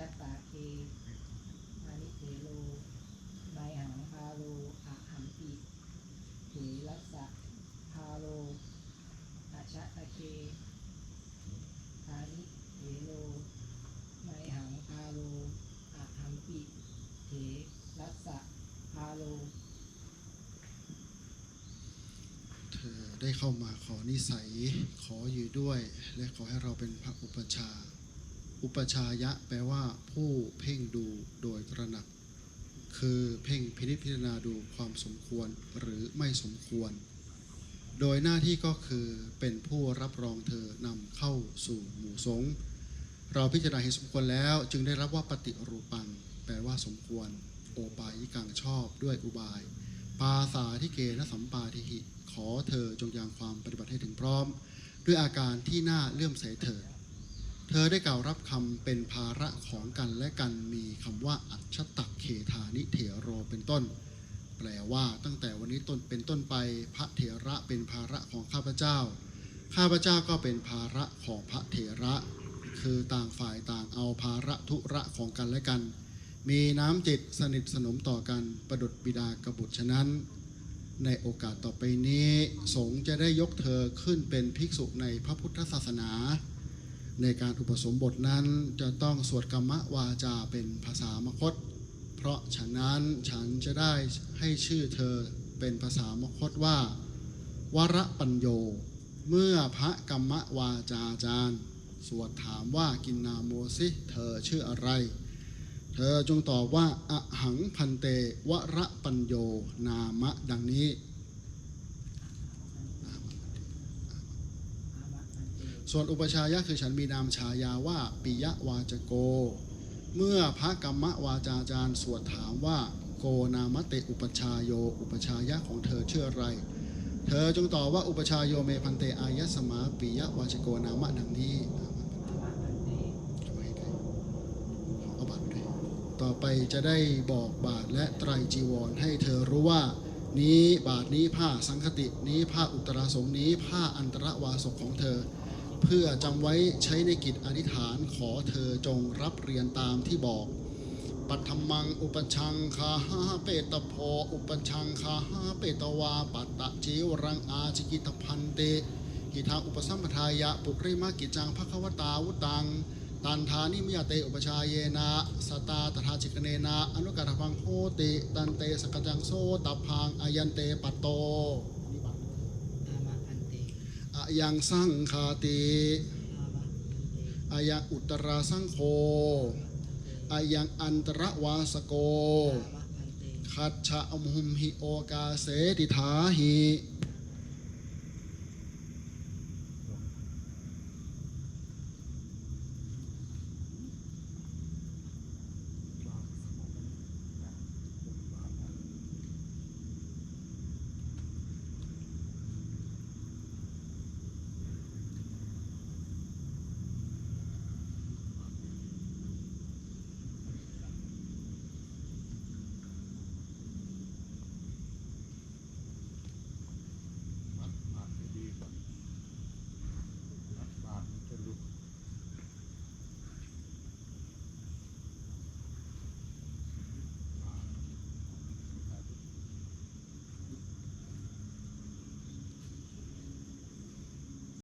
ชัตตาเคอานิเทโลไมหังพาโลอะหัมปิเถรัสสะพาโลอาชัตตาเคอานิเทโลไมหังพาโลอะหัมปิเถรัสสะพาโล เธอได้เข้ามาขอนิสัย ขออยู่ด้วย และขอให้เราเป็นพระอุปชา อุปชายะแปลว่าผู้เพ่งดูโดยตระหนัก คือเพ่งพินิจพิจารณาดูความสมควรหรือไม่สมควร โดยหน้าที่ก็คือเป็นผู้รับรองเธอนำเข้าสู่หมู่สงฆ์เราพิจารณาเห็นสมควรแล้วจึงได้รับว่าปฏิรูปัง แปลว่าสมควร โอปายิกังชอบด้วยอุบาย ปาสาทิเกนสัมปาทิหิ ขอเธอจงยังความปฏิบัติให้ถึงพร้อม ด้วยอาการที่น่าเลื่อมใสเถิด เธอได้กล่าวรับคำเป็นภาระของกันและกันมีคำว่าอัจฉตักเขธานิเถโรเป็นต้น แปลว่าตั้งแต่วันนี้ต้นเป็นต้นไปพระเถระเป็นภาระของข้าพเจ้า ข้าพเจ้าก็เป็นภาระของพระเถระ คือต่างฝ่ายต่างเอาภาระทุระของกันและกัน มีน้ำจิตสนิทสนมต่อกันประดุดบิดากบุตรฉะนั้น ในโอกาสต่อไปนี้ สงฆ์จะได้ยกเธอขึ้นเป็นภิกษุในพระพุทธศาสนา ในการอุปสมบทนั้นจะต้องสวดกรรมวาจาเป็นภาษามคต เพราะฉะนั้นฉันจะได้ให้ชื่อเธอเป็นภาษามคตว่า วรปัญโย เมื่อพระกรรมวาจาจารย์ สวดถามว่ากินนาโมสิเธอชื่ออะไร เธอจงตอบว่าอะหังพันเตวระปัญโยนามะดังนี้ อามะอันเต ส่วนอุปชายะคือฉันมีนามฉายาว่าปิยวาจโก เมื่อพระกรรมวาจาจารย์สวดถามว่าโกนามะเตอุปชายโย อุปชายะของเธอชื่ออะไร เธอจงตอบว่าอุปชายโยเมพันเตอายะสมาปิยวาจโกนามะดังนี้ต่อไปจะได้บอกบาทและไตรจีวรให้เธอรู้ว่า นี้บาทนี้ผ้าสังคตินี้ผ้าอุตราสงนี้ผ้าอันตรวาสกของเธอ เพื่อจำไว้ใช้ในกิจอธิษฐานขอเธอจงรับเรียนตามที่บอก ปัทมังอุปชังคาหาเปตโพอุปชังคาหาเปตวาปัตตะจิวรังอาจิกิตพันเตกิทางอุปสัมปทายะปุริมากิจังภควตาวุตังตันทานิมยเตอุปชาเยนะสตาตถาจิกเนนะอนุกัตพังโหติ ตันเตสกจังโซตัพพังอายันเตปัตโต อามะอันเต อา ยังสังคาติอามะอันเตอายังอุตราสังโฆอายังอันตรวาสโกอามะอันเตขัดฉะอมหุมหิโอกาเสติถาหิ